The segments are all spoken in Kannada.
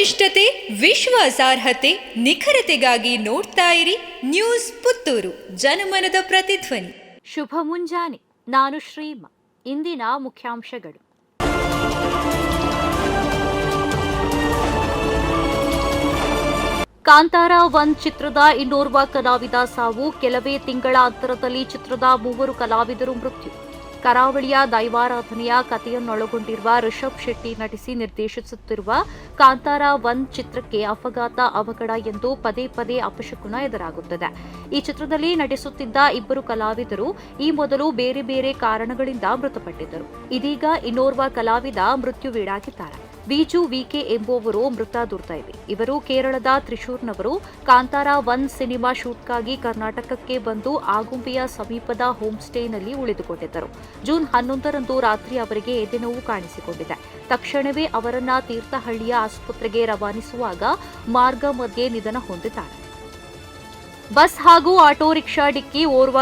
ವಸ್ತುನಿಷ್ಠತೆ ವಿಶ್ವಾಸಾರ್ಹತೆ ನಿಖರತೆಗಾಗಿ ನೋಡ್ತಾ ಇರಿ ನ್ಯೂಸ್ ಪುತ್ತೂರು. ಜನಮನದ ಪ್ರತಿಧ್ವನಿ. ಶುಭ ಮುಂಜಾನೆ. ನಾನು ಶ್ರೀಮ. ಇಂದಿನ ಮುಖ್ಯಾಂಶಗಳು. ಕಾಂತಾರ ಒನ್ ಚಿತ್ರದ ಇನ್ನೋರ್ವ ಕಲಾವಿದ ಸಾವು ಕೆಲವೇ ತಿಂಗಳ ಅಂತರದಲ್ಲಿ ಚಿತ್ರದ ಮೂವರು ಕಲಾವಿದರು ಮೃತ್ಯು. ಕರಾವಳಿಯ ದೈವಾರಾಧನೆಯ ಕಥೆಯನ್ನೊಳಗೊಂಡಿರುವ ರಿಷಬ್ ಶೆಟ್ಟಿ ನಟಿಸಿ ನಿರ್ದೇಶಿಸುತ್ತಿರುವ ಕಾಂತಾರ ಒನ್ ಚಿತ್ರಕ್ಕೆ ಅಪಘಾತ ಅವಘಡ ಎಂದು ಪದೇ ಪದೇ ಅಪಶಕುನ ಎದುರಾಗುತ್ತದೆ. ಈ ಚಿತ್ರದಲ್ಲಿ ನಟಿಸುತ್ತಿದ್ದ ಇಬ್ಬರು ಕಲಾವಿದರು ಈ ಮೊದಲು ಬೇರೆ ಬೇರೆ ಕಾರಣಗಳಿಂದ ಮೃತಪಟ್ಟಿದ್ದರು. ಇದೀಗ ಇನ್ನೋರ್ವ ಕಲಾವಿದ ಮೃತ್ಯುವೀಡಾಗಿದ್ದಾರೆ. ಬಿಜು ವಿಕೆ ಎಂಬುವವರು ಮೃತ ದುರ್ದೈವಿ ಇವರು ಕೇರಳದ ತ್ರಿಶೂರ್ನವರು. ಕಾಂತಾರ ಒನ್ ಸಿನಿಮಾ ಶೂಟ್ಗಾಗಿ ಕರ್ನಾಟಕಕ್ಕೆ ಬಂದು ಆಗುಂಬೆಯ ಸಮೀಪದ ಹೋಮ್ ಸ್ಟೇನಲ್ಲಿ ಉಳಿದುಕೊಂಡಿದ್ದರು. ಜೂನ್ ಹನ್ನೊಂದರಂದು ರಾತ್ರಿ ಅವರಿಗೆ ಎದೆನೋವು ಕಾಣಿಸಿಕೊಂಡಿದೆ. ತಕ್ಷಣವೇ ಅವರನ್ನ ತೀರ್ಥಹಳ್ಳಿಯ ಆಸ್ಪತ್ರೆಗೆ ರವಾನಿಸುವಾಗ ಮಾರ್ಗ ಮಧ್ಯೆ ನಿಧನ ಹೊಂದಿದ್ದಾರೆ. ಬಸ್ ಹಾಗೂ ಆಟೋ ರಿಕ್ಷಾ ಡಿಕ್ಕಿ ಓರ್ವ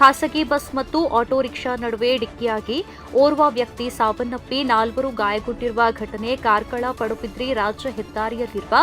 ಖಾಸಗಿ ಬಸ್ ಮತ್ತು ಆಟೋ ರಿಕ್ಷಾ ನಡುವೆ ಡಿಕ್ಕಿಯಾಗಿ ಓರ್ವ ವ್ಯಕ್ತಿ ಸಾವನ್ನಪ್ಪಿ ನಾಲ್ವರು ಗಾಯಗೊಂಡಿರುವ ಘಟನೆ ಕಾರ್ಕಳ ಪಡುಬಿದ್ರಿ ರಾಜ್ಯ ಹೆದ್ದಾರಿಯಲ್ಲಿರುವ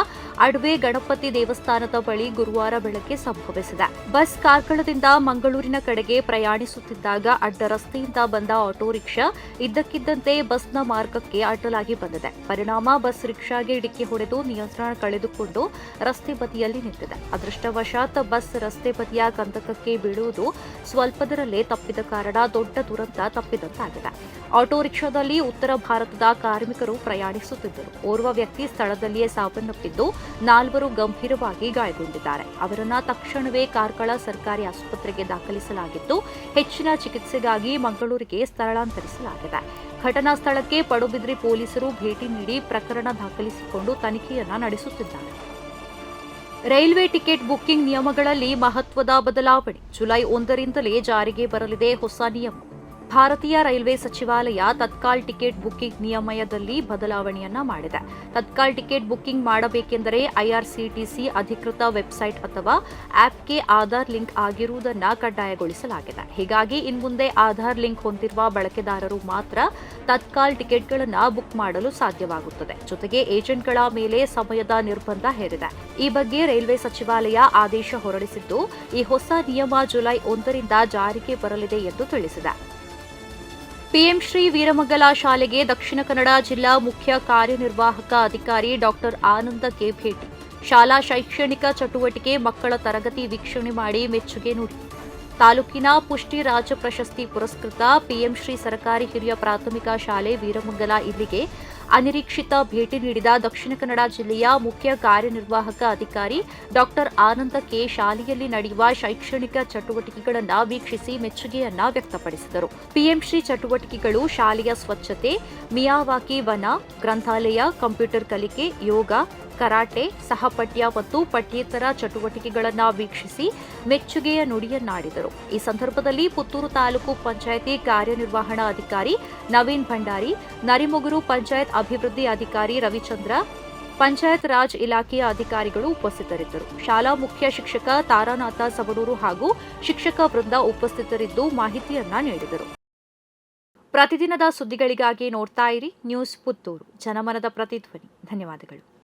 ಅಡವೆ ಗಣಪತಿ ದೇವಸ್ಥಾನದ ಬಳಿ ಗುರುವಾರ ಬೆಳಗ್ಗೆ ಸಂಭವಿಸಿದೆ. ಬಸ್ ಕಾರ್ಕಳದಿಂದ ಮಂಗಳೂರಿನ ಕಡೆಗೆ ಪ್ರಯಾಣಿಸುತ್ತಿದ್ದಾಗ ಅಡ್ಡ ರಸ್ತೆಯಿಂದ ಬಂದ ಆಟೋ ರಿಕ್ಷಾ ಇದ್ದಕ್ಕಿದ್ದಂತೆ ಬಸ್ನ ಮಾರ್ಗಕ್ಕೆ ಅಡ್ಡಲಾಗಿ ಬಂದಿದೆ. ಪರಿಣಾಮ ಬಸ್ ರಿಕ್ಷಾಗೆ ಡಿಕ್ಕಿ ಹೊಡೆದು ನಿಯಂತ್ರಣ ಕಳೆದುಕೊಂಡು ರಸ್ತೆ ಬದಿಯಲ್ಲಿ ನಿಂತಿದೆ. ಅದೃಷ್ಟವಶಾತ್ ಬಸ್ ರಸ್ತೆ ಬದಿಯ ಗಂಧಕಕ್ಕೆ ಬೀಳುವುದು ಸ್ವಲ್ಪದರಲ್ಲೇ ತಪ್ಪಿದ ಕಾರಣ ದೊಡ್ಡ ದುರಂತ ತಪ್ಪಿದಂತಾಗಿದೆ. ಆಟೋ ರಿಕ್ಷಾದಲ್ಲಿ ಉತ್ತರ ಭಾರತದ ಕಾರ್ಮಿಕರು ಪ್ರಯಾಣಿಸುತ್ತಿದ್ದರು. ಓರ್ವ ವ್ಯಕ್ತಿ ಸ್ಥಳದಲ್ಲಿಯೇ ಸಾವನ್ನಪ್ಪಿದ್ದು ನಾಲ್ವರು ಗಂಭೀರವಾಗಿ ಗಾಯಗೊಂಡಿದ್ದಾರೆ. ಅವರನ್ನ ತಕ್ಷಣವೇ ಕಾರ್ಕಳ ಸರ್ಕಾರಿ ಆಸ್ಪತ್ರೆಗೆ ದಾಖಲಿಸಲಾಗಿದ್ದು ಹೆಚ್ಚಿನ ಚಿಕಿತ್ಸೆಗಾಗಿ ಮಂಗಳೂರಿಗೆ ಸ್ಥಳಾಂತರಿಸಲಾಗಿದೆ. ಘಟನಾ ಸ್ಥಳಕ್ಕೆ ಪಡುಬಿದ್ರಿ ಪೊಲೀಸರು ಭೇಟಿ ನೀಡಿ ಪ್ರಕರಣ ದಾಖಲಿಸಿಕೊಂಡು ತನಿಖೆಯನ್ನ ನಡೆಸುತ್ತಿದ್ದಾರೆ. ರೈಲ್ವೆ ಟಿಕೆಟ್ ಬುಕ್ಕಿಂಗ್ ನಿಯಮಗಳಲ್ಲಿ ಮಹತ್ವದ ಬದಲಾವಣೆ. ಜುಲೈ ಒಂದರಿಂದಲೇ ಜಾರಿಗೆ ಬರಲಿದೆ ಹೊಸ ನಿಯಮ. ಭಾರತೀಯ ರೈಲ್ವೆ ಸಚಿವಾಲಯ ತತ್ಕಾಲ್ ಟಿಕೆಟ್ ಬುಕ್ಕಿಂಗ್ ನಿಯಮಯದಲ್ಲಿ ಬದಲಾವಣೆಯನ್ನ ಮಾಡಿದೆ. ತತ್ಕಾಲ್ ಟಿಕೆಟ್ ಬುಕ್ಕಿಂಗ್ ಮಾಡಬೇಕೆಂದರೆ ಐಆರ್ಸಿಟಿಸಿ ಅಧಿಕೃತ ವೆಬ್ಸೈಟ್ ಅಥವಾ ಆಪ್ಗೆ ಆಧಾರ್ ಲಿಂಕ್ ಆಗಿರುವುದನ್ನು ಕಡ್ಡಾಯಗೊಳಿಸಲಾಗಿದೆ. ಹೀಗಾಗಿ ಇನ್ಮುಂದೆ ಆಧಾರ್ ಲಿಂಕ್ ಹೊಂದಿರುವ ಬಳಕೆದಾರರು ಮಾತ್ರ ತತ್ಕಾಲ್ ಟಿಕೆಟ್ಗಳನ್ನು ಬುಕ್ ಮಾಡಲು ಸಾಧ್ಯವಾಗುತ್ತದೆ. ಜೊತೆಗೆ ಏಜೆಂಟ್ಗಳ ಮೇಲೆ ಸಮಯದ ನಿರ್ಬಂಧ ಹೇರಿದೆ. ಈ ಬಗ್ಗೆ ರೈಲ್ವೆ ಸಚಿವಾಲಯ ಆದೇಶ ಹೊರಡಿಸಿದ್ದು, ಈ ಹೊಸ ನಿಯಮ ಜುಲೈ ಒಂದರಿಂದ ಜಾರಿಗೆ ಬರಲಿದೆ ಎಂದು ತಿಳಿಸಿದೆ. ಪಿಎಂ ಶ್ರೀ ವೀರಮಂಗಲ ಶಾಲೆಗೆ ದಕ್ಷಿಣ ಕನ್ನಡ ಜಿಲ್ಲಾ ಮುಖ್ಯ ಕಾರ್ಯನಿರ್ವಾಹಕ ಅಧಿಕಾರಿ ಡಾಕ್ಟರ್ ಆನಂದಕ್ಕೆ ಭೇಟಿ. ಶಾಲಾ ಶೈಕ್ಷಣಿಕ ಚಟುವಟಿಕೆ ಮಕ್ಕಳ ತರಗತಿ ವೀಕ್ಷಣೆ ಮಾಡಿ ಮೆಚ್ಚುಗೆ ನುಡಿ. ತಾಲೂಕಿನ ಪುಷ್ಟಿ ರಾಜ ಪ್ರಶಸ್ತಿ ಪುರಸ್ಕೃತ ಪಿಎಂ ಶ್ರೀ ಸರ್ಕಾರಿ ಹಿರಿಯ ಪ್ರಾಥಮಿಕ ಶಾಲೆ ವೀರಮಂಗಲ ಇಲ್ಲಿಗೆ ಅನಿರೀಕ್ಷಿತ ಭೇಟಿ ನೀಡಿದ ದಕ್ಷಿಣ ಕನ್ನಡ ಜಿಲ್ಲೆಯ ಮುಖ್ಯ ಕಾರ್ಯನಿರ್ವಾಹಕ ಅಧಿಕಾರಿ ಡಾಕ್ಟರ್ ಆನಂದ ಕೆ ಶಾಲೆಯಲ್ಲಿ ನಡೆಯುವ ಶೈಕ್ಷಣಿಕ ಚಟುವಟಿಕೆಗಳನ್ನು ವೀಕ್ಷಿಸಿ ಮೆಚ್ಚುಗೆಯನ್ನ ವ್ಯಕ್ತಪಡಿಸಿದರು. ಪಿಎಂಶ್ರೀ ಚಟುವಟಿಕೆಗಳು ಶಾಲೆಯ ಸ್ವಚ್ಛತೆ, ಮಿಯಾವಾಕಿ ವನ, ಗ್ರಂಥಾಲಯ, ಕಂಪ್ಯೂಟರ್ ಕಲಿಕೆ, ಯೋಗ ಕರಾಟೆ, ಸಹಪಠ್ಯ ಮತ್ತು ಪಠ್ಯೇತರ ಚಟುವಟಿಕೆಗಳನ್ನು ವೀಕ್ಷಿಸಿ ಮೆಚ್ಚುಗೆಯ ನುಡಿಯನ್ನಾಡಿದರು. ಈ ಸಂದರ್ಭದಲ್ಲಿ ಪುತ್ತೂರು ತಾಲೂಕು ಪಂಚಾಯಿತಿ ಕಾರ್ಯನಿರ್ವಹಣಾ ಅಧಿಕಾರಿ ನವೀನ್ ಭಂಡಾರಿ, ನರಿಮುಗುರು ಪಂಚಾಯತ್ ಅಭಿವೃದ್ಧಿ ಅಧಿಕಾರಿ ರವಿಚಂದ್ರ, ಪಂಚಾಯತ್ ರಾಜ್ ಇಲಾಖೆಯ ಅಧಿಕಾರಿಗಳು ಉಪಸ್ಥಿತರಿದ್ದರು. ಶಾಲಾ ಮುಖ್ಯ ಶಿಕ್ಷಕ ತಾರಾನಾಥ ಸವಡೂರು ಹಾಗೂ ಶಿಕ್ಷಕ ವೃಂದ ಉಪಸ್ಥಿತರಿದ್ದು ಮಾಹಿತಿಯನ್ನ ನೀಡಿದರು. ಪ್ರತಿದಿನದ ಸುದ್ದಿಗಳಿಗಾಗಿ ನೋಡ್ತಾ ಇರಿ ನ್ಯೂಸ್ ಪುತ್ತೂರು. ಜನಮನದ ಪ್ರತಿಧ್ವನಿ. ಧನ್ಯವಾದಗಳು.